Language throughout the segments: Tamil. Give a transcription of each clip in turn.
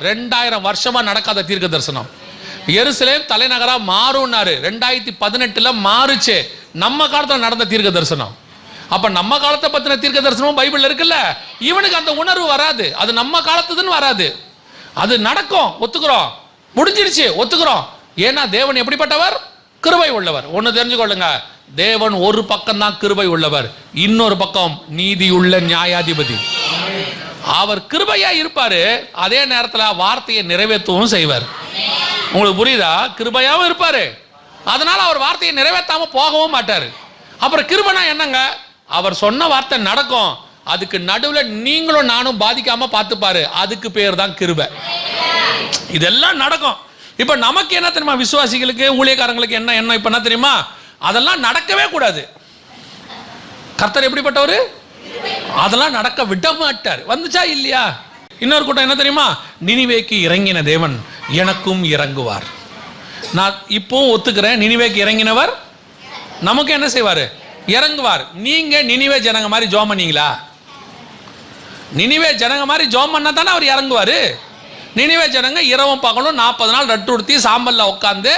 ரெண்டாயிரம் வருஷமா நடக்காத தீர்க்க தரிசனம் எருசலேம் தலைநகரா மாறும்னாரு. ரெண்டாயிரத்தி பதினெட்டுல மாறுச்சு. நம்ம காலத்துல நடந்த தீர்க்க தரிசனம் அப்ப நம்ம காலத்தை பத்தின தீர்க்க தரிசனமும் பைபிள் இருக்குல்ல? இவனுக்கு அந்த உணர்வு வராது. அது நம்ம காலத்துதுன்னு வராது. அது நடக்கும். ஒத்துக்கிறோம். முடிஞ்சிருச்சு. ஒத்துக்கிறோம். ஏன்னா தேவன் எப்படிப்பட்டவர்? கிருபை உள்ளவர். ஒன்னு தெரிஞ்சுக்கொள்ளுங்க. தேவன் ஒரு பக்கம் தான் கிருபை உள்ளவர். இன்னொரு பக்கம் நீதியுள்ள நியாயாதிபதி. அவர் கிருபையா இருப்பாரு. அதே நேரத்தில் வார்த்தையை நிறைவேற்றவும் செய்வார். உங்களுக்கு புரியுதா? கிருபையாவும் இருப்பாரு. அதனால அவர் வார்த்தையை நிறைவேற்றாம போகவும் மாட்டார். அப்புறம் கிருபனா என்னங்க? அவர் சொன்ன வார்த்தை நடக்கும். அதுக்கு நடுவில் நீங்களும் நானும் பாதிக்காம பார்த்துப்பாரு. அதுக்கு பேர் தான் கிருபை. இதெல்லாம் நடக்கும். இப்போ நமக்கு என்ன தெரியுமா? விசுவாசிகளுக்கு ஊழியக்காரங்களுக்கு என்ன என்ன இப்போ என்ன தெரியுமா? அதெல்லாம் நடக்கவே கூடாது. கர்த்தர் எப்படிப்பட்டவர்? அதெல்லாம் நடக்க விட மாட்டார் வந்துச்சா இல்லையா? இன்னொரு கூட்டம் என்ன தெரியுமா? நினிவேக்கு இறங்கின தேவன் எனக்கும் இறங்குவார். நான் இப்போவும் ஒத்துக்கிறேன். நினிவேக்கு இறங்கினவர் நமக்கு என்ன செய்வார்? இறங்குவார். நீங்க நினிவே ஜனங்க மாதிரி ஜோம் பண்ணீங்களா? நினிவே ஜனங்க மாதிரி ஜோம் பண்ணா தானே அவர் இறங்குவாரு? நினிவே ஜனங்க இரவும் பகலும் நாற்பது நாள் ரட்டு உடுத்தி சாம்பல்ல உட்காந்து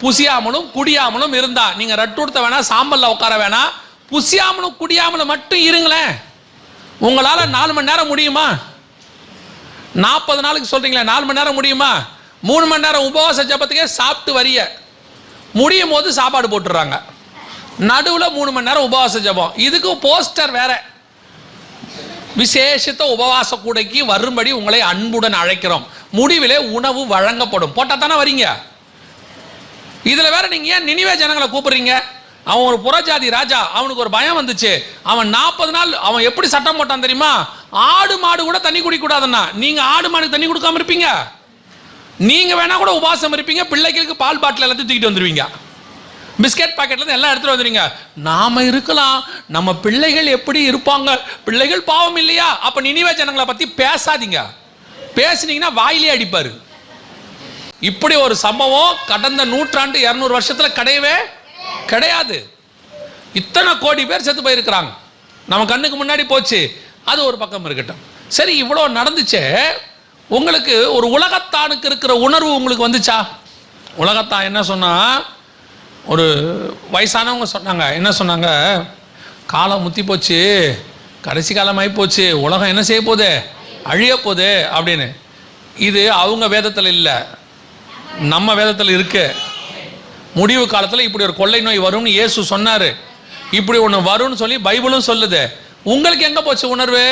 புசியாமலும் குடியாமலும் இருந்தா. நீங்க ரட்டு உடுத்த வேணாம் சாம்பல்ல உட்கார வேணாம். புசியாமலும் குடியாமலும் மட்டும் இருங்களேன். உங்களால் நாலு மணி நேரம் முடியுமா? நாற்பது நாளுக்கு சொல்கிறீங்களே நாலு மணி நேரம் முடியுமா? மூணு மணி நேரம் உபவாச ஜபத்துக்கே சாப்பிட்டு வரிய. முடியும் போது சாப்பாடு போட்டுடுறாங்க. நடுவில் மூணு மணி நேரம் உபவாச ஜபம். இதுக்கு போஸ்டர் வேற. விசேஷித்த உபவாச கூடைக்கு வரும்படி உங்களை அன்புடன் அழைக்கிறோம். முடிவிலே உணவு வழங்கப்படும். போட்டால் தானே வரீங்க? இதில் வேற நீங்கள் ஏன் நினைவே ஜனங்களை கூப்பிடுறீங்க? அவன் ஒரு புறஜாதி ராஜா அவனுக்கு ஒரு பயம் வந்துச்சு. அவன் நாற்பது நாள் அவன் எப்படி சட்டம் போட்டான் தெரியுமா? ஆடு மாடு கூட தண்ணி குடிக்கூடாதுன்னா. நீங்க ஆடு மாடு தண்ணி கொடுக்காம இருப்பீங்க. நீங்க வேணா கூட உபாசம் இருப்பீங்க பிள்ளைகளுக்கு பால் பாட்டில் எல்லாத்தையும் தூக்கிட்டு வந்துருவீங்க. பிஸ்கெட் பாக்கெட்ல இருந்து எல்லாம் எடுத்துட்டு வந்துருங்க நாம இருக்கலாம். நம்ம பிள்ளைகள் எப்படி இருப்பாங்க? பிள்ளைகள் பாவம் இல்லையா? அப்ப நினைவே ஜனங்களை பத்தி பேசாதீங்க. பேசுனீங்கன்னா வாயிலே அடிப்பாரு. இப்படி ஒரு சம்பவம் கடந்த நூற்றாண்டு இருநூறு வருஷத்துல கிடையவே கிடையாது. இத்தனை கோடி பேர் செத்து போயிருக்கிறாங்க. நம்ம கண்ணுக்கு முன்னாடி போச்சு. அது ஒரு பக்கம் இருக்கட்டும். சரி இவ்வளோ நடந்துச்சே. உங்களுக்கு ஒரு உலகத்தானுக்கு இருக்கிற உணர்வு உங்களுக்கு வந்துச்சா? உலகத்தான் என்ன சொன்னால் ஒரு வயசானவங்க சொன்னாங்க. என்ன சொன்னாங்க? காலம் முத்தி போச்சு. கடைசி காலமாகி போச்சு. உலகம் என்ன செய்ய போகுது? அழிய போகுது அப்படின்னு. இது அவங்க வேதத்தில் இல்லை. நம்ம வேதத்தில் இருக்குது முடிவு காலத்தில் இப்படி ஒரு கொள்ளை நோய் வரும்னு இயேசு சொன்னார். இப்படி ஒன்று வரும்னு சொல்லி பைபிளும் சொல்லுது. உங்களுக்கு எங்கே போச்சு உணர்வு?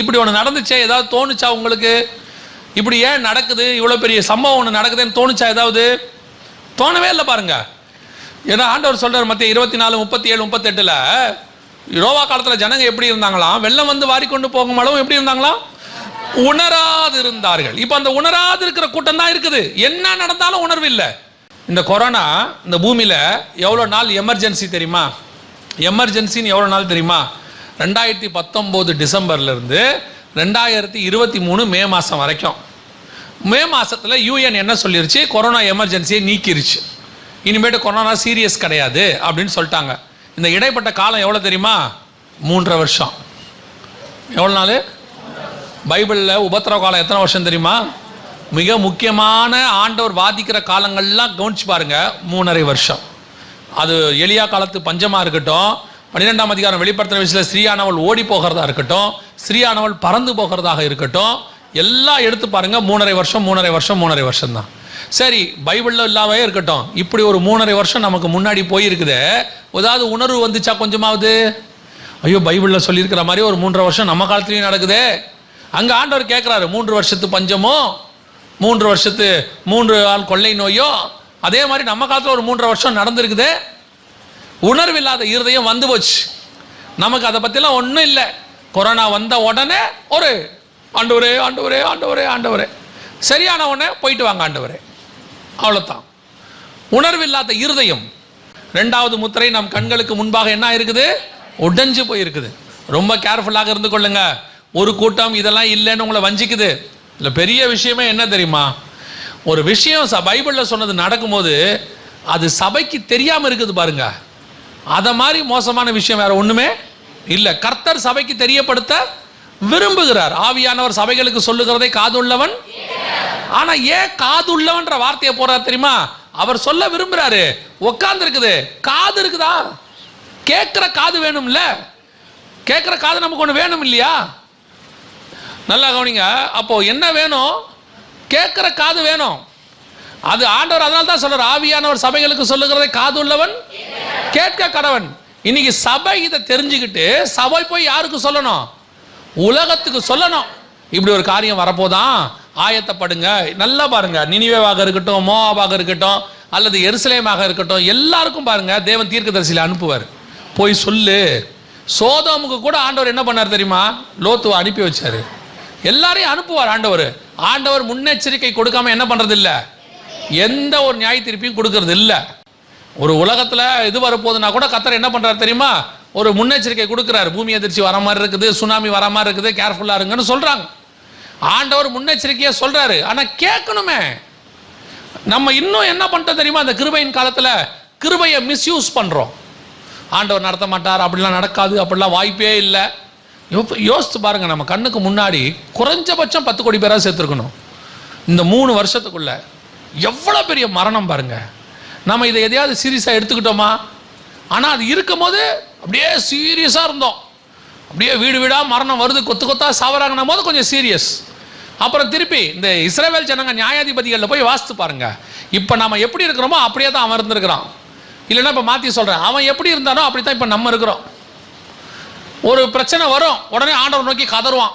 இப்படி ஒன்று நடந்துச்சே ஏதாவது தோணுச்சா உங்களுக்கு? இப்படி ஏன் நடக்குது? இவ்வளோ பெரிய சம்பவம் ஒன்று நடக்குதுன்னு தோணுச்சா ஏதாவது? தோணவே இல்லை பாருங்க. ஏன்னா ஆண்டவர் சொல்கிறார் மத்திய இருபத்தி நாலு முப்பத்தி ஏழு முப்பத்தெட்டில் ரோவா காலத்தில் ஜனங்க எப்படி இருந்தாங்களாம் வெள்ளம் வந்து வாரிக்கொண்டு போகும் அளவும் எப்படி இருந்தாங்களாம் உணராது இருந்தார்கள் இப்போ அந்த உணராது இருக்கிற கூட்டம் தான் இருக்குது. என்ன நடந்தாலும் உணர்வு இல்லை. இந்த கொரோனா இந்த பூமியில் எவ்வளோ நாள் எமர்ஜென்சி தெரியுமா? எமர்ஜென்சின்னு எவ்வளோ நாள் தெரியுமா? ரெண்டாயிரத்தி பத்தொம்போது டிசம்பர்லேருந்து ரெண்டாயிரத்தி இருபத்தி மூணு மே மாதம் வரைக்கும். மே மாதத்தில் யூஎன் என்ன சொல்லிருச்சு? கொரோனா எமர்ஜென்சியை நீக்கிருச்சு. இனிமேட்டு கொரோனா சீரியஸ் கிடையாது அப்படின்னு சொல்லிட்டாங்க. இந்த இடைப்பட்ட காலம் எவ்வளோ தெரியுமா? மூன்றரை வருஷம். எவ்வளோ நாள்? பைபிளில் உபத்திரவ காலம் எத்தனை வருஷம் தெரியுமா? மிக முக்கியமான ஆண்டவர் வாதிக்கிற காலங்கள்லாம் கவனிச்சு பாருங்க மூணரை வருஷம். அது எளியா காலத்து பஞ்சமா இருக்கட்டும் பன்னிரெண்டாம் அதிகாரம் வெளிப்படுத்தின விஷயத்தில் ஸ்ரீயானவள் ஓடி போகிறதா இருக்கட்டும் ஸ்ரீயானவள் பறந்து போகிறதாக இருக்கட்டும் எல்லாம் எடுத்து பாருங்க மூணரை வருஷம் மூணரை வருஷம் மூணரை வருஷம் தான் சரி பைபிளில் இல்லாமே இருக்கட்டும் இப்படி ஒரு மூணரை வருஷம் நமக்கு முன்னாடி போயிருக்குது ஏதாவது உணர்வு வந்துச்சா கொஞ்சமாவது? ஐயோ பைபிளில் சொல்லியிருக்கிற மாதிரி ஒரு மூன்றரை வருஷம் நம்ம காலத்துலேயும் நடக்குது. அங்கே ஆண்டவர் கேட்குறாரு மூன்று வருஷத்து பஞ்சமும் மூன்று வருஷத்து மூன்று ஆள் கொள்ளை நோயோ அதே மாதிரி நம்ம காலத்தில் ஒரு மூன்றரை வருஷம் நடந்திருக்குது. உணர்வு இல்லாத இருதயம் வந்து போச்சு. நமக்கு அதை பற்றிலாம் ஒன்றும் இல்லை. கொரோனா வந்த உடனே ஒரு ஆண்டவரே ஆண்டவரே ஆண்டவரே ஆண்டவரே. சரியான உடனே போயிட்டு வாங்க ஆண்டவரே. அவ்வளோதான் உணர்வு இல்லாத இருதயம். ரெண்டாவது முத்திரை நம் கண்களுக்கு முன்பாக என்ன இருக்குது உடைஞ்சு போயிருக்குது. ரொம்ப கேர்ஃபுல்லாக இருந்து கொள்ளுங்க. ஒரு கூட்டம் இதெல்லாம் இல்லைன்னு உங்களை வஞ்சிக்குது. இல்லை பெரிய விஷயமே என்ன தெரியுமா? ஒரு விஷயம் ச பைபிளில் சொன்னது நடக்கும்போது அது சபைக்கு தெரியாமல் இருக்குது பாருங்க. அதை மாதிரி மோசமான விஷயம் வேற ஒன்றுமே இல்லை. கர்த்தர் சபைக்கு தெரியப்படுத்த விரும்புகிறார். ஆவியானவர் சபைகளுக்கு சொல்லுகிறதை காதுள்ளவன் ஆனால் ஏன் காதுள்ளவன்ற வார்த்தையை போறார் தெரியுமா? அவர் சொல்ல விரும்புறாரு. உட்கார்ந்து இருக்குது காது இருக்குதா? கேட்குற காது வேணும்ல. கேட்குற காது நமக்கு ஒன்று வேணும் இல்லையா? நல்லா கவனிங்க. அப்போ என்ன வேணும்? கேட்குற காது வேணும். அது ஆண்டவர் அதனால தான் சொல்றார் ஆவியானவர் சபைகளுக்கு சொல்லுகிறதை காது உள்ளவன் கேட்க கடவன். இன்னைக்கு சபை இதை தெரிஞ்சுக்கிட்டு சபை போய் யாருக்கு சொல்லணும்? உலகத்துக்கு சொல்லணும். இப்படி ஒரு காரியம் வரப்போதான் ஆயத்தப்படுங்க. நல்லா பாருங்க. நினிவேவாக இருக்கட்டும் மோவாபாக இருக்கட்டும் அல்லது எருசலேமாக இருக்கட்டும் எல்லாருக்கும் பாருங்க தேவன் தீர்க்கதரிசியில் அனுப்புவார். போய் சொல்லு. சோதோமுக்கு கூட ஆண்டவர் என்ன பண்ணார் தெரியுமா? லோத்துவை அனுப்பி வச்சாரு. எல்லாரையும் அனுப்புவார் ஆண்டவர். ஆண்டவர் முன்னெச்சரிக்கை கொடுக்காம என்ன பண்றது இல்ல எந்த ஒரு நியாய தீர்ப்பையும் கொடுக்கறது இல்ல ஒரு உலகத்துல இது வரப்போகுதுன்னா கூட கத்தர் என்ன பண்றாரு தெரியுமா? ஒரு முன்னெச்சரிக்கை கொடுக்குறாரு. பூமி அதிர்ச்சி வர மாதிரி இருக்குது சுனாமி வர மாதிரி இருக்குது கேர்ஃபுல்லா இருங்கன்னு சொல்றாங்க. ஆண்டவர் முன்னெச்சரிக்கையா சொல்றாரு. ஆனா கேட்கணுமே. நம்ம இன்னும் என்ன பண்ணிட்டோம் தெரியுமா? அந்த கிருபையின் காலத்துல கிருபையை மிஸ்யூஸ் பண்றோம். ஆண்டவர் நடத்த மாட்டார் அப்படிலாம் நடக்காது அப்படிலாம் வாய்ப்பே இல்லை. யோசித்து பாருங்க நம்ம கண்ணுக்கு முன்னாடி குறைஞ்சபட்சம் பத்து கோடி பேராக சேர்த்துருக்கணும். இந்த மூணு வருஷத்துக்குள்ளே எவ்வளோ பெரிய மரணம் பாருங்கள் நம்ம இதை எதையாவது சீரியஸாக எடுத்துக்கிட்டோமா? ஆனால் அது இருக்கும்போது அப்படியே சீரியஸாக இருந்தோம். அப்படியே வீடு வீடாக மரணம் வருது கொத்து கொத்தா சாவறாங்கன்னும் போது கொஞ்சம் சீரியஸ். அப்புறம் திருப்பி இந்த இஸ்ரேவேல் ஜனங்க நியாயாதிபதிகளில் போய் வாசித்து பாருங்க. இப்போ நம்ம எப்படி இருக்கிறோமோ அப்படியே தான் அவன் இருந்திருக்கிறான். இல்லைன்னா இப்போ மாற்றி சொல்கிறேன் அவன் எப்படி இருந்தானோ அப்படி தான் இப்போ நம்ம இருக்கிறோம். ஒரு பிரச்சனை வரும் உடனே ஆண்டவர் நோக்கி கதறுவான்.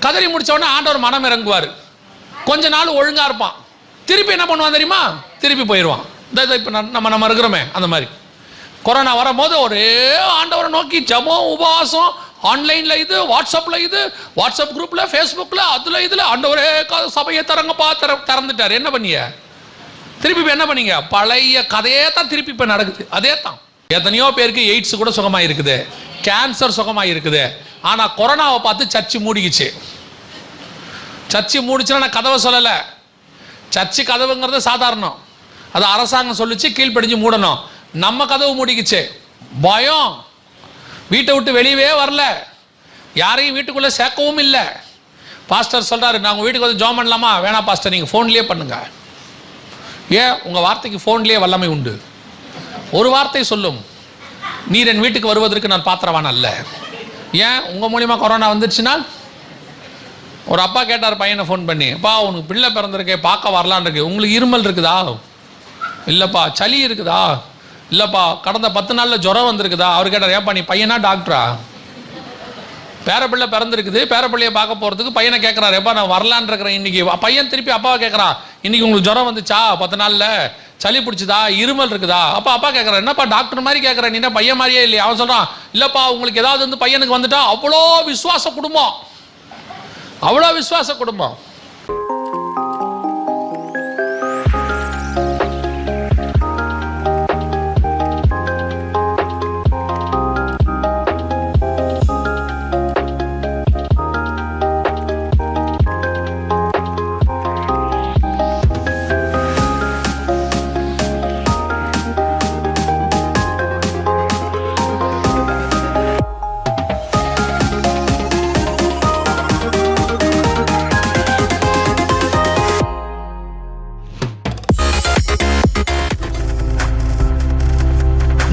கதறி முடிச்ச உடனே ஆண்டவர் மனம் இறங்குவார். கொஞ்ச நாள் ஒழுங்கா இருப்பான். திருப்பி என்ன பண்ணுவான் தெரியுமா? திருப்பி போயிடுவான். இந்த இப்போ நம்ம நம்ம இருக்கிறோமே அந்த மாதிரி. கொரோனா வரும்போது ஒரே ஆண்டவரை நோக்கி ஜபம் உபவாசம் ஆன்லைனில் இது வாட்ஸ்அப்பில் இது வாட்ஸ்அப் குரூப்பில் ஃபேஸ்புக்கில் அதில் இதில் ஆண்டவரே க- சபையை திறங்கப்பா திற திறந்துட்டார். என்ன பண்ணிய திருப்பி இப்போ என்ன பண்ணீங்க? பழைய கதையே தான் திருப்பி இப்போ நடக்குது. அதே தான் எத்தனையோ பேருக்கு எய்ட்ஸ் கூட சுகமாக இருக்குது கேன்சர் சுகமாக இருக்குது ஆனால் கொரோனாவை பார்த்து சர்ச்சு மூடிக்குச்சு. சர்ச்சு மூடிச்சுன்னா நான் கதவை சொல்லலை. சர்ச்சு கதவுங்கிறது சாதாரணம். அது அரசாங்கம் சொல்லிச்சு கீழ்ப்படிஞ்சு மூடணும். நம்ம கதவு மூடிக்குச்சு. பயம். வீட்டை விட்டு வெளியவே வரல. யாரையும் வீட்டுக்குள்ளே சேர்க்கவும் இல்லை. பாஸ்டர் சொல்கிறாரு நான் உங்கள் வீட்டுக்கு வந்து ஜோம் பண்ணலாமா? வேணாம் பாஸ்டர் நீங்கள் ஃபோன்லேயே பண்ணுங்க. ஏன்? உங்கள் வார்த்தைக்கு ஃபோன்லேயே வல்லமை உண்டு. ஒரு வார்த்தை சொல்லும். நீர் என் வீட்டுக்கு வருவதற்கு நான் பாத்திரவான் அல்ல. ஏன்? உங்கள் மூலியமா கொரோனா வந்துருச்சுன்னா ஒரு அப்பா கேட்டார் பையனை ஃபோன் பண்ணி அப்பா உனக்கு பிள்ளை பிறந்திருக்கே பார்க்க வரலான் இருக்கு. உங்களுக்கு இருமல் இருக்குதா? இல்லைப்பா சளி இருக்குதா? இல்லைப்பா கடந்த பத்து நாளில் ஜுரம் வந்திருக்குதா? அவர் கேட்டார் ஏப்பா நீ பையனா டாக்டரா பேரப்பிள்ளை பிறந்திருக்குது பேரப்பிள்ளையை பார்க்க போகிறதுக்கு பையனை கேட்குறாரு எப்பா நான் வரலான் இருக்கிறேன் இன்னைக்கு. பையன் திருப்பி அப்பாவை கேட்குறான் இன்னைக்கு உங்களுக்கு ஜுரம் வந்துச்சா? பத்து நாளில் சளி பிடிச்சதா? இருமல் இருக்குதா? அப்பா அப்பா கேட்குறான் என்னப்பா டாக்டர் மாதிரி கேட்குறேன் நீ என்ன பையன் மாதிரியே இல்லையா? அவன் சொல்கிறான் இல்லைப்பா உங்களுக்கு ஏதாவது வந்து பையனுக்கு வந்துட்டா அவ்வளோ விசுவாச குடும்பம். அவ்வளோ விசுவாச குடும்பம்.